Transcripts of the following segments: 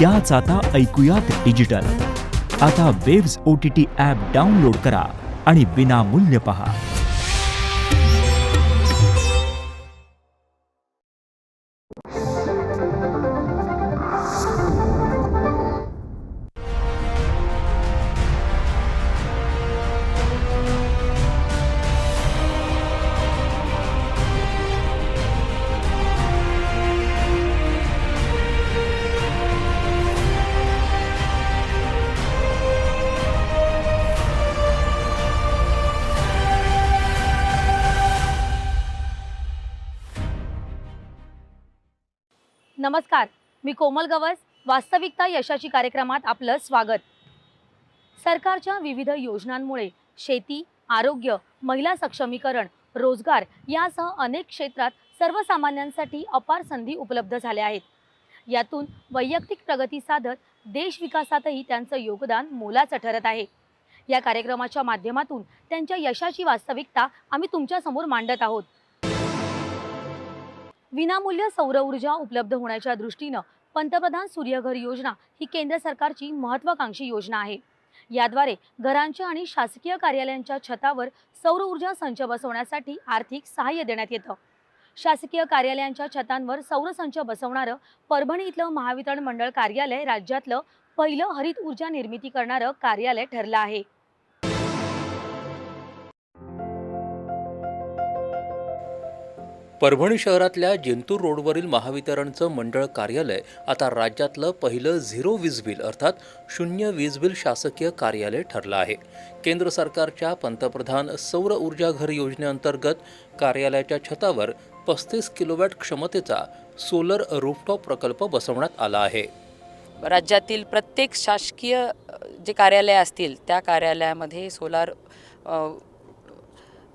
त्याच आता ऐकूयात डिजिटल आता Waves O T T app download करा आणि विनामूल्य पहा. मी कोमल गवस वास्तविकता यशाची कार्यक्रमात आपलं स्वागत. सरकारच्या विविध योजनांमुळे शेती आरोग्य महिला सक्षमीकरण रोजगार यासह अनेक क्षेत्रात सर्वसामान्यांसाठी अपार संधी उपलब्ध झाल्या आहेत. यातून वैयक्तिक प्रगती साधत देश विकासातही त्यांचं योगदान मोलाचं ठरत आहे. या कार्यक्रमाच्या माध्यमातून त्यांच्या यशाची वास्तविकता आम्ही तुमच्यासमोर मांडत आहोत. विनामूल्य सौर ऊर्जा उपलब्ध होण्याच्या दृष्टीनं पंतप्रधान सूर्यघर योजना ही केंद्र सरकारची महत्त्वाकांक्षी योजना आहे. याद्वारे घरांच्या आणि शासकीय कार्यालयांच्या छतावर सौर ऊर्जा संच बसवण्यासाठी आर्थिक सहाय्य देण्यात येतं. शासकीय कार्यालयांच्या छतांवर सौर संच बसवणारं परभणी इथलं महावितरण मंडळ कार्यालय राज्यातलं पहिलं हरित ऊर्जा निर्मिती करणारं कार्यालय ठरलं आहे. परभणी शहरातल्या जिंतूर रोडवरील महावितरणचं मंडळ कार्यालय आता राज्यातलं पहिलं झिरो वीज बिल अर्थात शून्य वीज बिल शासकीय कार्यालय ठरलं आहे. केंद्र सरकारच्या पंतप्रधान सौर ऊर्जा घर योजनेअंतर्गत कार्यालयाच्या छतावर पस्तीस किलोवॅट क्षमतेचा सोलर रूफटॉप प्रकल्प बसवण्यात आला आहे. राज्यातील प्रत्येक शासकीय जे कार्यालय असतील त्या कार्यालयामध्ये सोलार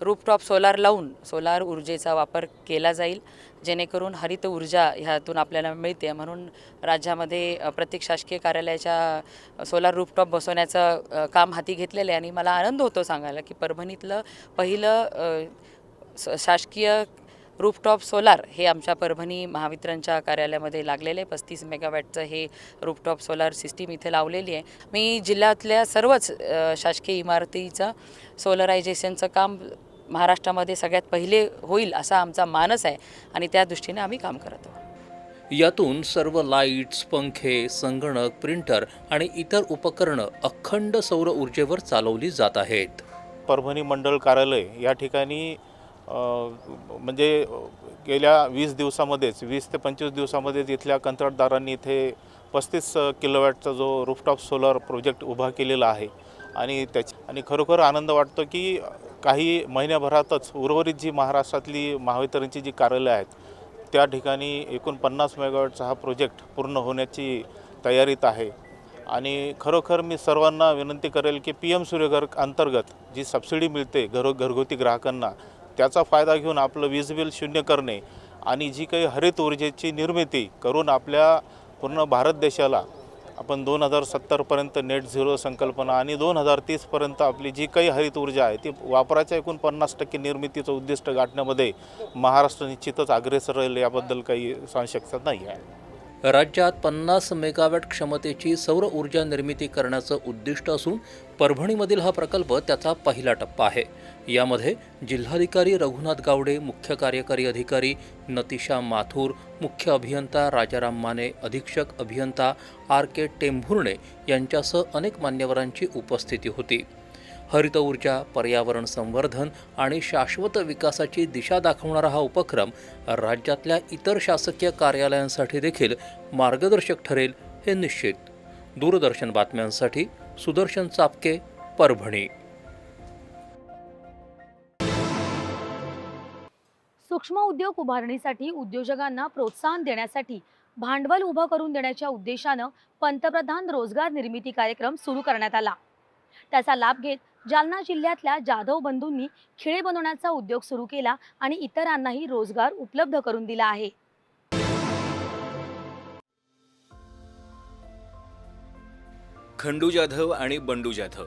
रूपटॉप सोलार लावून सोलार ऊर्जेचा वापर केला जाईल. जेणेकरून हरित ऊर्जा ह्यातून आपल्याला मिळते. म्हणून राज्यामध्ये प्रत्येक शासकीय कार्यालयाच्या सोलार रूपटॉप बसवण्याचं काम हाती घेतलेलं आहे. आणि मला आनंद होतो सांगायला की परभणीतलं पहिलं स- शासकीय रूफटॉप सोलार हे आमच्या परभणी महावितरणच्या कार्यालयामध्ये लागलेले आहे. पस्तीस मेगावॅटचं हे रूफटॉप सोलार सिस्टीम इथे लावलेली आहे. मी जिल्ह्यातल्या सर्वच शासकीय इमारतीचं सोलरायझेशनचं काम महाराष्ट्रामध्ये सगळ्यात पहिले होईल असा आमचा मानस आहे आणि त्या दृष्टीने आम्ही काम करत आहोत. यातून सर्व लाईट्स पंखे संगणक प्रिंटर आणि इतर उपकरणं अखंड सौर ऊर्जेवर चालवली जात आहेत. परभणी मंडळ कार्यालय या ठिकाणी म्हणजे गेल्या वीस दिवसामध्येच वीस ते पंचवीस दिवसामध्येच इथल्या कंत्राटदारांनी इथे पस्तीस किलोवॅटचा जो रूफटॉप सोलर प्रोजेक्ट उभा केलेला आहे. आणि त्याची आणि खरोखर आनंद वाटतो की काही महिन्याभरातच उर्वरित जी महाराष्ट्रातली महावितरणची जी कार्यालयं आहेत त्या ठिकाणी एकूण पन्नास मेगावॅटचा हा प्रोजेक्ट पूर्ण होण्याची तयारीत आहे. आणि खरोखर मी सर्वांना विनंती करेल की पी एम सूर्यघर अंतर्गत जी सबसिडी मिळते घरो घरगुती ग्राहकांना त्याचा फायदा घेऊन आपलं वीज बिल शून्य करणे आणि जी काही हरित ऊर्जेची निर्मिती करून आपल्या पूर्ण भारत देशाला आपण दोन हजार सत्तरपर्यंत नेट झिरो संकल्पना आणि दोन हजार तीसपर्यंत आपली जी काही हरित ऊर्जा आहे ती वापराच्या एकूण पन्नास टक्के निर्मितीचं उद्दिष्ट गाठण्यामध्ये महाराष्ट्र निश्चितच अग्रेसर राहील याबद्दल काही सांगू नाही आहे राज्यात पन्नास मेगावॅट क्षमतेची सौर ऊर्जा निर्मिती करण्याचं उद्दिष्ट असून परभणीमधील हा प्रकल्प त्याचा पहिला टप्पा आहे. यामध्ये जिल्हाधिकारी रघुनाथ गावडे मुख्य कार्यकारी अधिकारी नतिशा माथूर मुख्य अभियंता राजाराम माने अधीक्षक अभियंता आर के टेंभुर्णे यांच्यासह अनेक मान्यवरांची उपस्थिती होती. हरित ऊर्जा पर्यावरण संवर्धन आणि शाश्वत विकासाची दिशा दाखवणारा हा उपक्रम राज्यातल्या इतर शासकीय कार्यालयांसाठी देखील मार्गदर्शक ठरेल हे निश्चित. दूरदर्शन बातम्यांसाठी सुदर्शन चापके परभणी. सूक्ष्म उद्योग उभारणीसाठी उद्योजकांना प्रोत्साहन देण्यासाठी भांडवल उभं करून देण्याच्या उद्देशानं पंतप्रधान रोजगार निर्मिती कार्यक्रम सुरू करण्यात आला. त्याचा लाभ घेत जालना जिल्ह्यातल्या जाधव बंधूंनी खिळे बनवण्याचा उद्योग सुरू केला आणि इतरांनाही रोजगार उपलब्ध करून दिला आहे. खंडू जाधव आणि बंडू जाधव.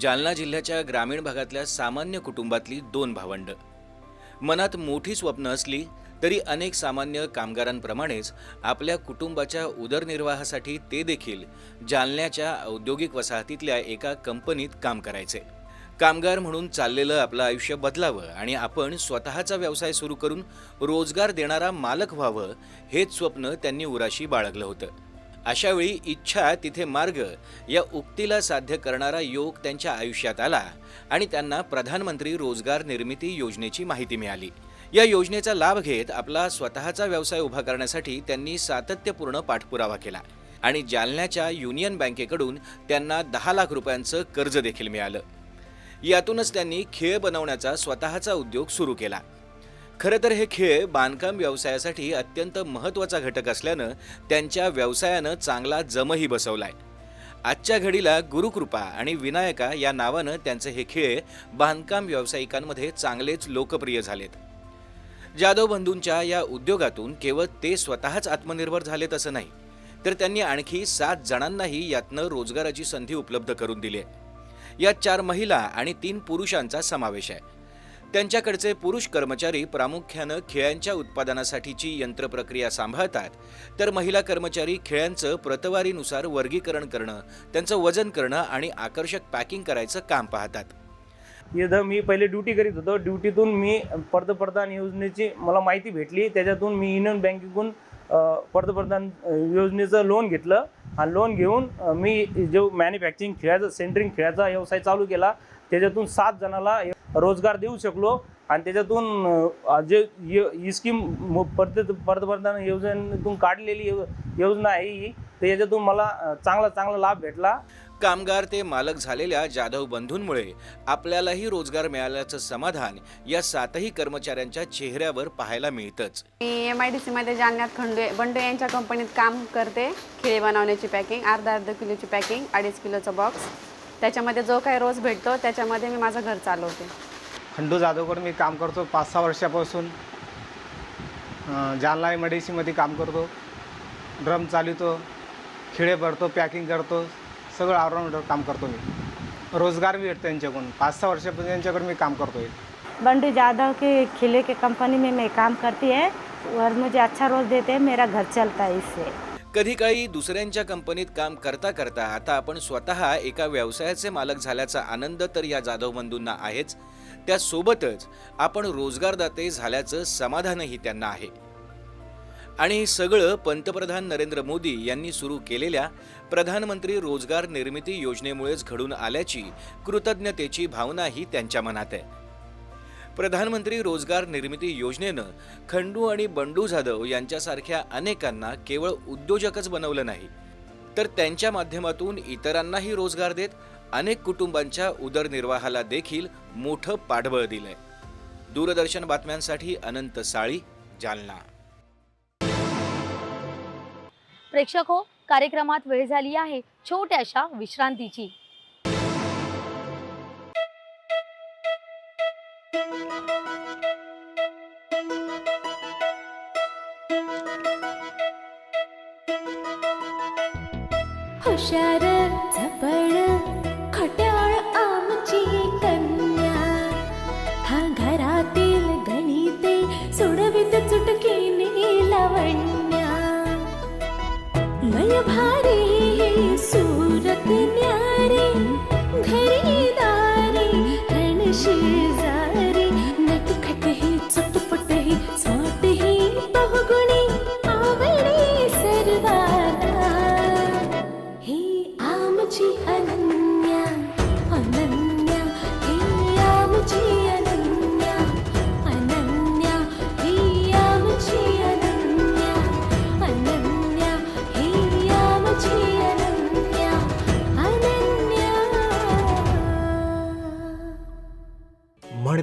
जालना जिल्ह्याच्या ग्रामीण भागातल्या सामान्य कुटुंबातली दोन भावंड. मनात मोठी स्वप्न असली तरी अनेक सामान्य कामगारांप्रमाणेच आपल्या कुटुंबाच्या उदरनिर्वाहासाठी ते देखील जालन्याच्या औद्योगिक वसाहतीतल्या एका कंपनीत काम करायचे. कामगार म्हणून चाललेलं आपलं आयुष्य बदलावं आणि आपण स्वतःचा व्यवसाय सुरू करून रोजगार देणारा मालक व्हावं हेच स्वप्न त्यांनी उराशी बाळगलं होतं. अशावेळी इच्छा तिथे मार्ग या उक्तीला साध्य करणारा योग त्यांच्या आयुष्यात आला आणि त्यांना प्रधानमंत्री रोजगार निर्मिती योजनेची माहिती मिळाली. या योजनेचा लाभ घेत आपला स्वतःचा व्यवसाय उभा करण्यासाठी त्यांनी सातत्यपूर्ण पाठपुरावा केला आणि जालन्याच्या युनियन बँकेकडून त्यांना दहा लाख रुपयांचं कर्ज देखील मिळालं. यातूनच त्यांनी खेळ बनवण्याचा स्वतःचा उद्योग सुरू केला. खरं तर हे खेळ बांधकाम व्यवसायासाठी अत्यंत महत्त्वाचा घटक असल्यानं त्यांच्या व्यवसायानं चांगला जमही बसवलाय. आजच्या घडीला गुरुकृपा आणि विनायका या नावानं त्यांचे हे खेळ बांधकाम व्यावसायिकांमध्ये चांगलेच लोकप्रिय झालेत. जाधव बंधूंच्या या उद्योगातून केवळ ते स्वतःच आत्मनिर्भर झालेत असं नाही तर त्यांनी आणखी सात जणांनाही यातनं रोजगाराची संधी उपलब्ध करून दिली आहे. यात चार महिला आणि तीन पुरुषांचा समावेश आहे. त्यांच्याकडचे पुरुष कर्मचारी प्रामुख्यानं खेळ्यांच्या उत्पादनासाठीची यंत्रप्रक्रिया सांभाळतात. तर महिला कर्मचारी खेळ्यांचं प्रतवारीनुसार वर्गीकरण करणं त्यांचं वजन करणं आणि आकर्षक पॅकिंग करायचं काम पाहतात. इथं मी पहिले ड्युटी करीत होतो ड्युटीतून मी पंतप्रधान योजनेची मला माहिती भेटली त्याच्यातून मी युनियन बँकेकडून पंतप्रधान योजनेचं लोन घेतलं. आणि लोन घेऊन मी जो मॅन्युफॅक्चरिंग खेळाचा सेंटरिंग खेळाचा व्यवसाय चालू केला. त्याच्यातून सात जणाला रोजगार देऊ शकलो आणि त्याच्यातून जे य- ही स्कीम पंत पंतप्रधान योजनेतून काढलेली यो- योजना आहे ही तर याच्यातून मला चांगला चांगला लाभ भेटला. कामगार ते मालक झालेल्या जाधव बंधूंमुळे आपल्यालाही रोजगार मिळाल्याचं समाधान या सातही कर्मचाऱ्यांच्या चेहऱ्यावर पाहायला मिळतंच. मी एम आय डी सीमध्ये जालन्यात खंडू बंडू यांच्या कंपनीत काम करते. खिळे बनवण्याची पॅकिंग अर्धा अर्धा किलोची पॅकिंग अडीच किलोचा बॉक्स. त्याच्यामध्ये जो काही रोज भेटतो त्याच्यामध्ये मी माझं घर चालवते. खंडू जाधवकडे मी काम करतो पाच सहा वर्षापासून. जालना एममध्ये काम करतो. ड्रम चालितो खिळे भरतो पॅकिंग करतो सगळं ऑलराऊंडर काम करतो मी. रोजगार भी भेटतो यांच्याकडून. पाच सहा वर्षापासून यांच्याकडे मी काम करतो बंडू जाधव के खिले के कंपनी में मैं काम करती है और मुझे अच्छा रोज देते हैं मेरा घर चलता है इससे। कधी काही दुसऱ्यांच्या कंपनीत काम करता करता आता आपण स्वतः एका व्यवसायाचे मालक झाल्याचा आनंद तर या जाधव बंधूंना आहेच. त्यासोबतच आपण रोजगारदाते झाल्याचं समाधानही त्यांना आहे. आणि हे सगळं पंतप्रधान नरेंद्र मोदी यांनी सुरू केलेल्या प्रधानमंत्री रोजगार निर्मिती योजनेमुळेच घडून आल्याची कृतज्ञतेची भावनाही त्यांच्या मनात आहे. प्रधानमंत्री रोजगार निर्मिती योजनेनं खंडू आणि बंडू जाधव यांच्यासारख्या अनेकांना केवळ उद्योजकच बनवलं नाही तर त्यांच्या माध्यमातून इतरांनाही रोजगार देत अनेक कुटुंबांच्या उदरनिर्वाहाला देखील मोठं पाठबळ दिलंय. दूरदर्शन बातम्यांसाठी अनंत साळी जालना. प्रेक्षक हो कार्यक्रमात वेळ झाली आहे. छोट्याशा विश्रांतीची. हुशार झपड खट्याळ आमची कन्या. हा घरातील गणिते सोडवित चुटकीने लावण्या. लय भारी सूरत न्यारी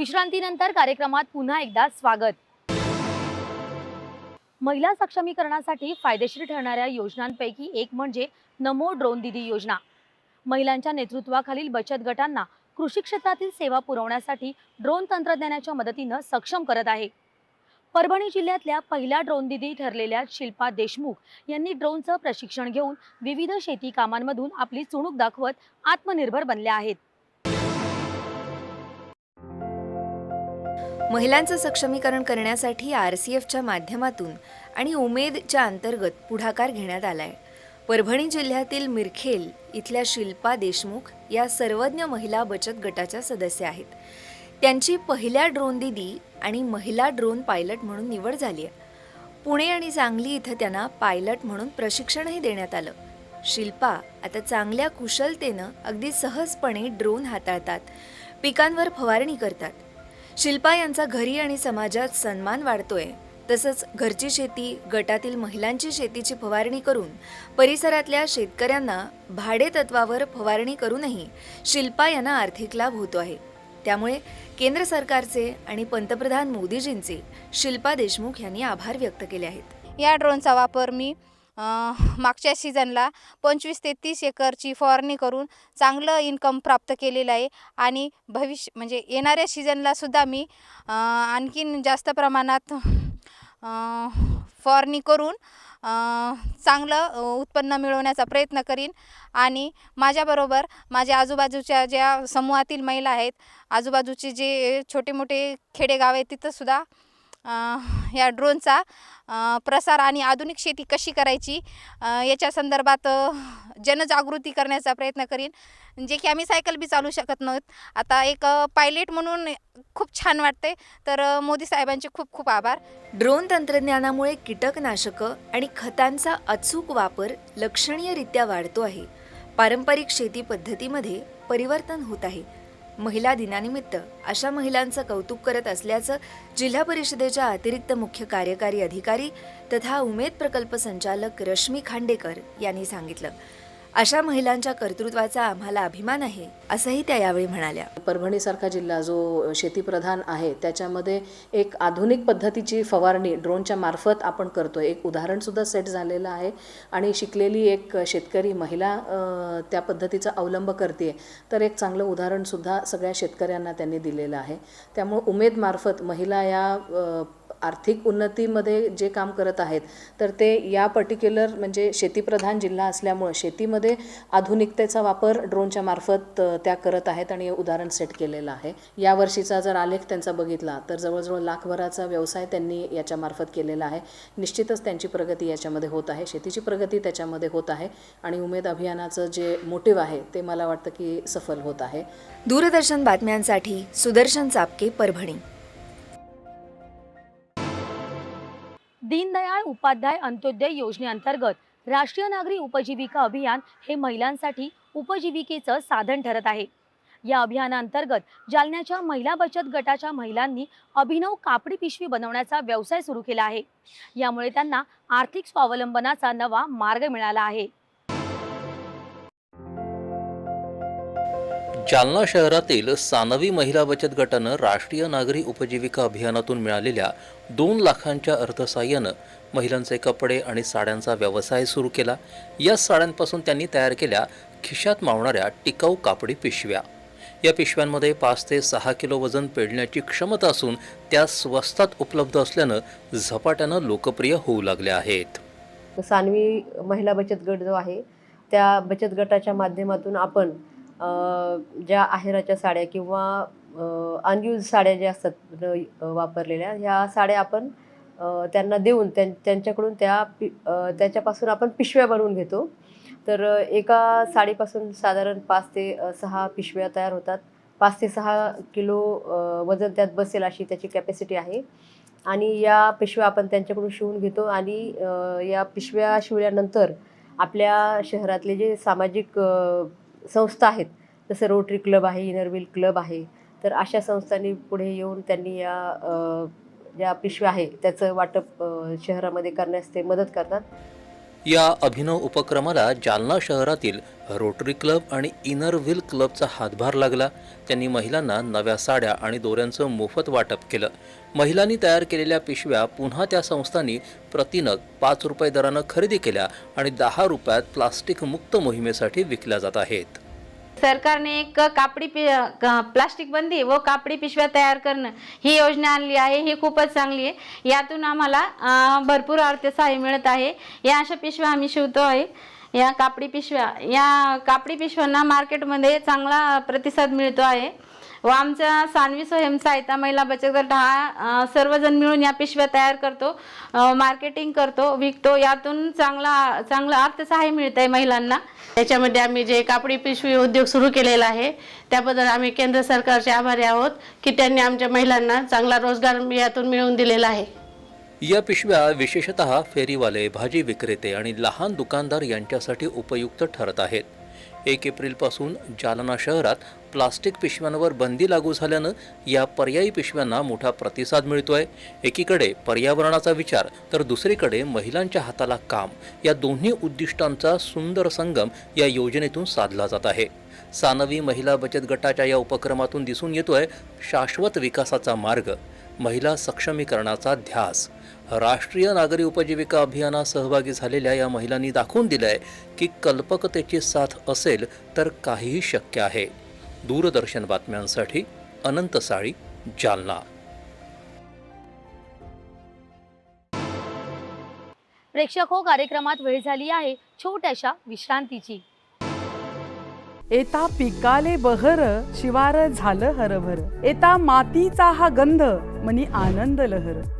विश्रांतीनंतर कार्यक्रमात पुन्हा एकदा स्वागत. महिला सक्षमीकरणासाठी फायदेशीर ठरणाऱ्या योजनांपैकी एक म्हणजे नमो ड्रोन दिदी योजना. महिलांच्या नेतृत्वाखालील बचत गटांना कृषी क्षेत्रातील सेवा पुरवण्यासाठी ड्रोन तंत्रज्ञानाच्या मदतीनं सक्षम करत आहे. परभणी जिल्ह्यातल्या पहिल्या ड्रोन दिदी ठरलेल्या शिल्पा देशमुख यांनी ड्रोनचं प्रशिक्षण घेऊन विविध शेती कामांमधून आपली चुणूक दाखवत आत्मनिर्भर बनल्या आहेत. महिलांचं सक्षमीकरण करण्यासाठी आर सी एफच्या माध्यमातून आणि उमेदच्या अंतर्गत पुढाकार घेण्यात आला आहे परभणी जिल्ह्यातील मिरखेल इथल्या शिल्पा देशमुख या सर्वज्ञ महिला बचत गटाच्या सदस्य आहेत. त्यांची पहिल्या ड्रोन दिदी आणि महिला ड्रोन पायलट म्हणून निवड झाली आहे. पुणे आणि सांगली इथं त्यांना पायलट म्हणून प्रशिक्षणही देण्यात आलं. शिल्पा आता चांगल्या कुशलतेनं अगदी सहजपणे ड्रोन हाताळतात. पिकांवर फवारणी करतात. शिल्पा यांचा घरी आणि समाजात सन्मान वाढतोय. तसंच घरची शेती गटातील महिलांची शेतीची फवारणी करून परिसरातल्या शेतकऱ्यांना भाडे तत्वावर फवारणी करूनही शिल्पा यांना आर्थिक लाभ होतो आहे. त्यामुळे केंद्र सरकारचे आणि पंतप्रधान मोदीजींचे शिल्पा देशमुख यांनी आभार व्यक्त केले आहेत. या ड्रोनचा वापर मी मागच्या सीझनला पंचवीस ते तीस एकरची फवारणी करून चांगलं इन्कम प्राप्त केलेलं आहे आणि भविष्य म्हणजे येणाऱ्या सीझनला सुद्धा मी आणखीन जास्त प्रमाणात फवारणी करून चांगलं उत्पन्न मिळवण्याचा प्रयत्न करीन आणि माझ्याबरोबर माझ्या आजूबाजूच्या ज्या समूहातील महिला आहेत आजूबाजूचे जे छोटे मोठे खेडेगाव आहेत तिथंसुद्धा या ड्रोनचा प्रसार आणि आधुनिक शेती कशी करायची याच्या संदर्भात जनजागृती करण्याचा प्रयत्न करीन जे की आम्ही सायकल बी चालू शकत नव्हत. आता एक पायलट म्हणून खूप छान वाटते तर मोदी साहेबांचे खूप खूप आभार. ड्रोन तंत्रज्ञानामुळे कीटकनाशकं आणि खतांचा अचूक वापर लक्षणीयरित्या वाढतो आहे. पारंपरिक शेती पद्धतीमध्ये परिवर्तन होत आहे. महिला दिनानिमित्त अशा महिलांचं कौतुक करत असल्याचं जिल्हा परिषदेच्या अतिरिक्त मुख्य कार्यकारी अधिकारी तथा उमेद प्रकल्प संचालक रश्मी खांडेकर यांनी सांगितलं. अशा महिलांच्या कर्तृत्वाचा आम्हाला अभिमान आहे असंही त्या यावेळी म्हणाल्या. परभणीसारखा जिल्हा जो शेतीप्रधान आहे त्याच्यामध्ये एक आधुनिक पद्धतीची फवारणी ड्रोनच्या मार्फत आपण करतो एक उदाहरणसुद्धा सेट झालेलं आहे आणि शिकलेली एक शेतकरी महिला त्या पद्धतीचा अवलंब करते तर एक चांगलं उदाहरणसुद्धा सगळ्या शेतकऱ्यांना त्यांनी दिलेलं आहे. त्यामुळे उमेदमार्फत महिला या आर्थिक उन्नतीमध्ये जे काम करत आहेत तर ते या पर्टिक्युलर म्हणजे शेतीप्रधान जिल्हा असल्यामुळं शेतीमध्ये आधुनिकतेचा वापर ड्रोनच्या मार्फत त्या करत आहेत आणि उदाहरण सेट केलेलं आहे. यावर्षीचा जर आलेख त्यांचा बघितला तर जवळजवळ लाखभराचा व्यवसाय त्यांनी याच्यामार्फत केलेला आहे. निश्चितच त्यांची प्रगती याच्यामध्ये होत आहे. शेतीची प्रगती त्याच्यामध्ये होत आहे आणि उमेद अभियानाचं जे मोटिव्ह आहे ते मला वाटतं की सफल होत आहे. दूरदर्शन बातम्यांसाठी सुदर्शन चापके परभणी. दीनदयाळ उपाध्याय अंत्योदय योजनेअंतर्गत राष्ट्रीय नागरी उपजीविका अभियान हे महिलांसाठी उपजीविकेचं साधन ठरत आहे. या अभियानाअंतर्गत जालन्याच्या महिला बचत गटाच्या महिलांनी अभिनव कापडी पिशवी बनवण्याचा व्यवसाय सुरू केला आहे. यामुळे त्यांना आर्थिक स्वावलंबनाचा नवा मार्ग मिळाला आहे. जालना शहरातील सानवी महिला बचत गटानं राष्ट्रीय नागरी उपजीविका अभियानातून मिळालेल्या दोन लाखांच्या अर्थसहाय्यानं महिलांचे कपडे आणि साड्यांचा व्यवसाय सुरू केला. या साड्यांपासून त्यांनी तयार केल्या खिशात मावणाऱ्या टिकाऊ कापडी पिशव्या. या पिशव्यांमध्ये पाच ते सहा किलो वजन पेडण्याची क्षमता असून त्या स्वस्तात उपलब्ध असल्यानं झपाट्यानं लोकप्रिय होऊ लागल्या आहेत. सानवी महिला बचत गट जो आहे त्या बचत गटाच्या माध्यमातून आपण ज्या आहेराच्या साड्या किंवा अनयूज साड्या ज्या असतात वापरलेल्या ह्या साड्या आपण त्यांना देऊन त्यां त्यांच्याकडून त्या पि त्याच्यापासून आपण पिशव्या बनवून घेतो. तर एका साडीपासून साधारण पाच ते सहा पिशव्या तयार होतात. पाच ते सहा किलो वजन त्यात बसेल अशी त्याची कॅपॅसिटी आहे. आणि या पिशव्या आपण त्यांच्याकडून शिवून घेतो आणि या पिशव्या शिवल्यानंतर आपल्या शहरातले जे सामाजिक संस्था आहेत. जसं रोटरी क्लब आहे इनरविल क्लब आहे. तर अशा संस्थांनी पुढे येऊन त्यांनी या ज्या पिशव्या आहे त्याचं वाटप शहरामध्ये करण्यास ते मदत करतात. या अभिनव उपक्रमाला जालना शहरातील रोटरी क्लब आणि इनर व्हील क्लबचा हातभार लागला. त्यांनी महिलांना नव्या साड्या आणि दोऱ्यांचं मोफत वाटप केलं. महिलांनी तयार केलेल्या पिशव्या पुन्हा त्या संस्थांनी प्रतिनग पाच रुपये दरानं खरेदी केल्या आणि दहा रुपयात प्लास्टिक मुक्त मोहिमेसाठी विकल्या जात आहेत. सरकारने एक कापडी पि प्लास्टिक बंदी व कापडी पिशव्या तयार करणं ही योजना आणली आहे ही खूपच चांगली आहे. यातून आम्हाला भरपूर अर्थसहाय्य मिळत आहे. या अशा पिशव्या आम्ही शिवतो आहे. या कापडी पिशव्या या कापडी पिशव्यांना मार्केटमध्ये चांगला प्रतिसाद मिळतो आहे. व आमच्या सानवी स्वयंसहायता महिला बचत गट हा सर्वजण मिळून या पिशव्या तयार करतो मार्केटिंग करतो विकतो. यातून चांगला चांगलं अर्थसहाय्य मिळत आहे महिलांना. त्याच्यामध्ये आम्ही जे कापडी पिशवी उद्योग सुरू केलेला आहे त्याबद्दल आम्ही केंद्र सरकारचे आभारी आहोत की त्यांनी आमच्या महिलांना चांगला रोजगार यातून मिळवून दिलेला आहे. या पिशव्या विशेषतः फेरीवाले भाजी विक्रेते आणि लहान दुकानदार यांच्यासाठी उपयुक्त ठरत आहेत. एक एप्रिलपासून जालना शहरात प्लास्टिक पिशव्यांवर बंदी लागू झाल्यानं या पर्यायी पिशव्यांना मोठा प्रतिसाद मिळतोय. एकीकडे पर्यावरणाचा विचार तर दुसरीकडे महिलांच्या हाताला काम. या दोन्ही उद्दिष्टांचा सुंदर संगम या योजनेतून साधला जात आहे. सानवी महिला बचत गटाच्या या उपक्रमातून दिसून येतोय शाश्वत विकासाचा मार्ग महिला सक्षमीकरणाचा ध्यास. राष्ट्रीय नागरी उपजीविका अभियानात सहभागी झालेल्या या महिलांनी दाखवून दिलंय की कल्पकतेची साथ असेल तर काहीही शक्य आहे. दूरदर्शन बातम्यांसाठी अनंत साळी जालना. प्रेक्षक हो कार्यक्रमात वेळ झाली आहे छोट्याशा विश्रांतीची. एता पिकाले बहर शिवार झालं हरभर. एता मातीचा हा गंध मनी आनंद लहर.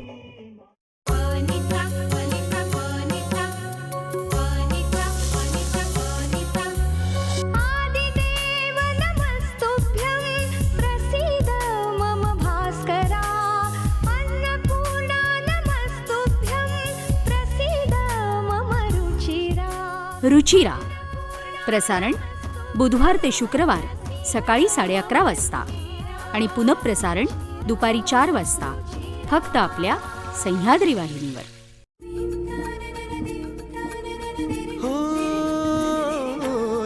रुचिरा. प्रसारण बुधवार ते शुक्रवार सकाळी साडे अकरा वाजता आणि पुनःप्रसारण दुपारी चार वाजता. फक्त आपल्या सह्याद्री वाहिनीवर. हो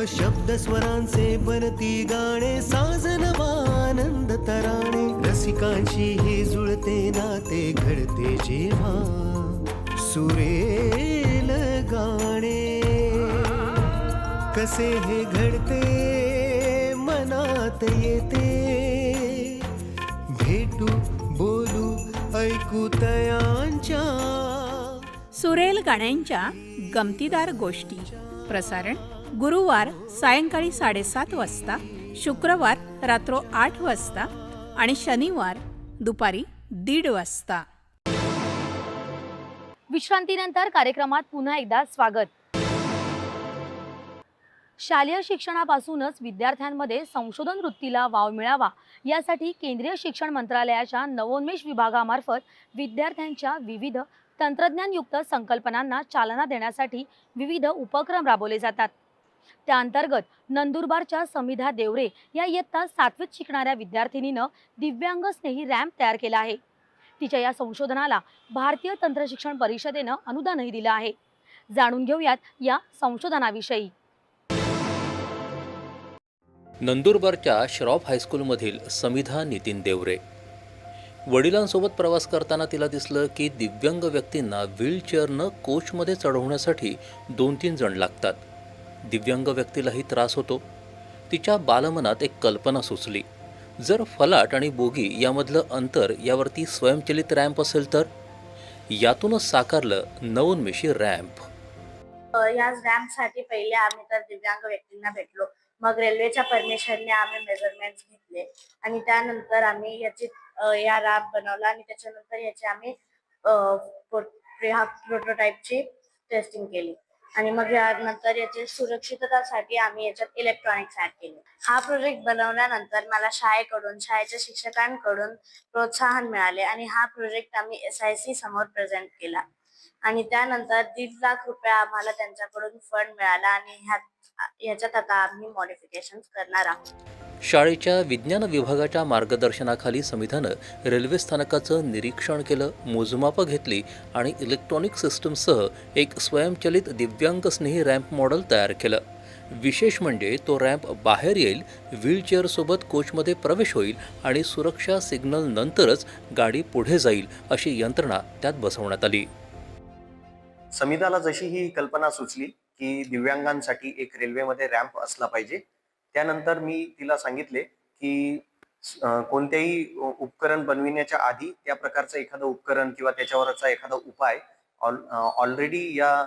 शब्द स्वरांचे बनती गाणे साजनवानंद तराणे. रसिकांशी हे जुळते नाते घडते जेव्हा सुरेल गाणे. कसे हे घडते मनात येते. भेटू बोलू ऐकू तयांच्या. सुरेल गाण्यांच्या गमतीदार गोष्टी. प्रसारण गुरुवार सायंकाळी साडेसात वाजता शुक्रवार रात्र आठ वाजता आणि शनिवार दुपारी दीड वाजता. विश्रांतीनंतर कार्यक्रमात पुन्हा एकदा स्वागत. शालेय शिक्षणापासूनच विद्यार्थ्यांमध्ये संशोधन वृत्तीला वाव मिळावा यासाठी केंद्रीय शिक्षण मंत्रालयाच्या नवोन्मेष विभागामार्फत विद्यार्थ्यांच्या विविध तंत्रज्ञानयुक्त संकल्पनांना चालना देण्यासाठी विविध उपक्रम राबवले जातात. त्या अंतर्गत नंदुरबारच्या समिधा देवरे या इयत्ता सातवीत शिकणाऱ्या विद्यार्थिनीनं दिव्यांग स्नेही रॅम्प तयार केला आहे. तिच्या या संशोधनाला भारतीय तंत्रशिक्षण परिषदेनं अनुदानही दिलं आहे. जाणून घेऊयात या संशोधनाविषयी. नंदुरबारच्या श्रॉफ हायस्कूलमधील समिधा नितीन देवरे. वडिलांसोबत प्रवास करताना तिला दिसलं की दिव्यांग व्यक्तींना व्हीलचेअरनं कोचमध्ये चढवण्यासाठी दोन तीन जण लागतात. दिव्यांग व्यक्तीलाही त्रास होतो. तिच्या बालमनात एक कल्पना सुचली. जर फलाट आणि बोगी यामधलं अंतर यावरती स्वयंचलित रॅम्प असेल तर? यातूनच साकारलं नवोन्मेषी रॅम्प. या रॅम्पसाठी पहिले आम्ही तर दिव्यांग व्यक्तींना भेटलो. मग रेल्वेच्या परमिशनने आम्ही मेजरमेंट्स घेतले. आणि त्यानंतर आम्ही याची या रॅम्प बनवला आणि त्याच्यानंतर याची आम्ही प्रोटोटाईपची टेस्टिंग केली. आणि मग यानंतर याची सुरक्षिततासाठी आम्ही याच्यात इलेक्ट्रॉनिक्स ऍड केले. हा प्रोजेक्ट बनवल्यानंतर मला शाळेकडून शाळेच्या शिक्षकांकडून प्रोत्साहन मिळाले आणि हा प्रोजेक्ट आम्ही एस आय सी समोर प्रेझेंट केला. आणि त्यानंतर दीड लाख रुपये आम्हाला त्यांच्याकडून फंड मिळाला आणि ह्या ह्याच्यात आता आम्ही मॉडिफिकेशन करणार आहोत. शाळेच्या विज्ञान विभागाच्या मार्गदर्शनाखाली समितीनं रेल्वे स्थानकाचं निरीक्षण केलं मोजमापं घेतली आणि इलेक्ट्रॉनिक सिस्टमसह एक स्वयंचलित दिव्यांगस्नेही रॅम्प मॉडेल तयार केलं. विशेष म्हणजे तो रॅम्प बाहेर येईल व्हीलचेअरसोबत कोचमध्ये प्रवेश होईल आणि सुरक्षा सिग्नल नंतरच गाडी पुढे जाईल अशी यंत्रणा त्यात बसवण्यात आली. समिताला जशी ही कल्पना सुचली की दिव्यांगांसाठी एक रेल्वेमध्ये रॅम्प असला पाहिजे. त्यानंतर मी तिला सांगितले की कोणत्याही कोणतेही उपकरण बनविण्याच्या आधी त्या प्रकारचं एखादं उपकरण किंवा त्याच्यावरचा एखादा उपाय ऑलरेडी या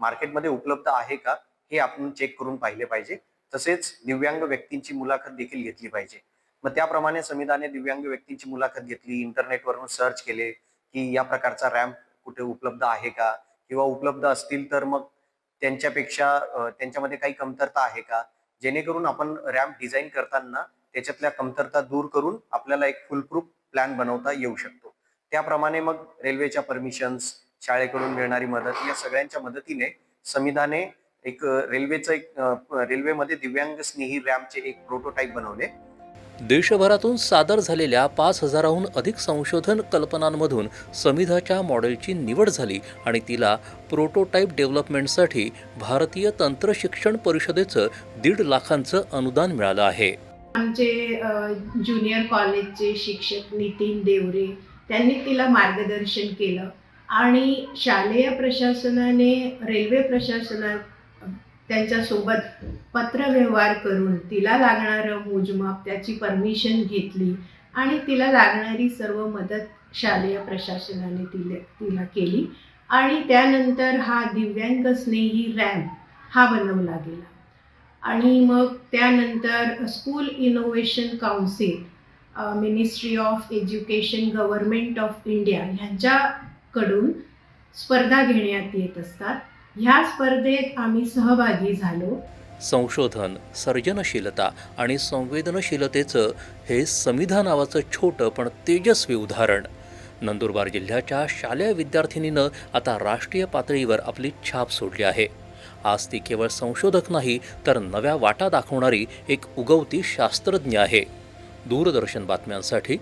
मार्केटमध्ये उपलब्ध आहे का हे आपण चेक करून पाहिले पाहिजे. तसेच दिव्यांग व्यक्तींची मुलाखत देखील घेतली पाहिजे. मग त्याप्रमाणे संविधाने दिव्यांग व्यक्तींची मुलाखत घेतली इंटरनेटवरून सर्च केले की या प्रकारचा रॅम्प कुठे उपलब्ध आहे का? किंवा उपलब्ध असतील तर मग त्यांच्यापेक्षा त्यांच्यामध्ये काही कमतरता आहे का? जेणेकरून आपण रॅम्प डिझाईन करताना त्याच्यातल्या कमतरता दूर करून आपल्याला एक फुलप्रूफ प्लॅन बनवता येऊ शकतो. त्याप्रमाणे मग रेल्वेच्या परमिशन्स शाळेकडून मिळणारी मदत या सगळ्यांच्या मदतीने संविधाने एक रेल्वेचं एक रेल्वेमध्ये दिव्यांग स्नेही रॅम्पचे एक प्रोटोटाईप बनवले. देशभरातून सादर झालेल्या पाच हजाराहून अधिक संशोधन कल्पनांमधून समिधाच्या मॉडेलची निवड झाली आणि तिला प्रोटोटाईप डेव्हलपमेंटसाठी भारतीय तंत्रशिक्षण परिषदेचं दीड लाखांचं अनुदान मिळालं आहे. आमचे ज्युनियर कॉलेजचे शिक्षक नितीन देवरे त्यांनी तिला मार्गदर्शन केलं आणि शालेय प्रशासनाने रेल्वे प्रशासनात त्यांच्यासोबत पत्रव्यवहार करून तिला लागणारं मोजमाप त्याची परमिशन घेतली आणि तिला लागणारी सर्व मदत शालेय प्रशासनाने तिला तिला केली. आणि त्यानंतर हा दिव्यांग स्नेही रॅम्प हा बनवला गेला. आणि मग त्यानंतर school innovation council ministry of education government of India ह्यांच्याकडून स्पर्धा घेण्यात येत असतात. ह्या स्पर्धेत आम्ही सहभागी झालो. संशोधन सर्जनशीलता आणि संवेदनशीलतेचं हे समिधा नावाचं छोटं पण तेजस्वी उदाहरण. नंदुरबार जिल्ह्याच्या शालेय विद्यार्थिनीनं आता राष्ट्रीय पातळीवर आपली छाप सोडली आहे. आज ती केवळ संशोधक नाही तर नव्या वाटा दाखवणारी एक उगवती शास्त्रज्ञ आहे. दूरदर्शन बातम्यांसाठी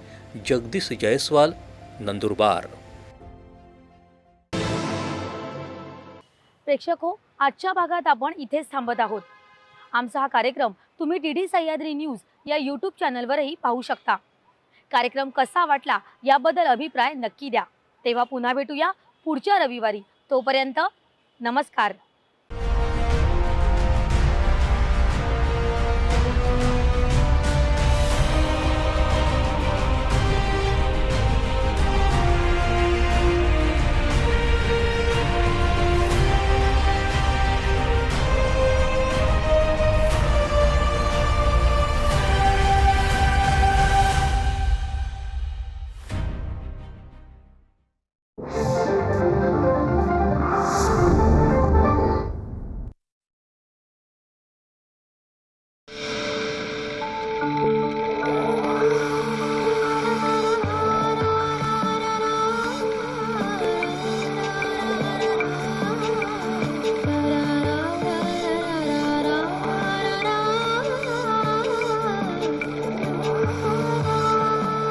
जगदीश जयस्वाल नंदुरबार. प्रेक्षक हो आजच्या भागात आपण इथेच थांबत आहोत. आमचा हा कार्यक्रम तुम्ही डी डी सह्याद्री न्यूज या यूट्यूब चॅनलवरही पाहू शकता. कार्यक्रम कसा वाटला याबद्दल अभिप्राय नक्की द्या. तेव्हा पुन्हा भेटूया पुढच्या रविवारी. तोपर्यंत नमस्कार.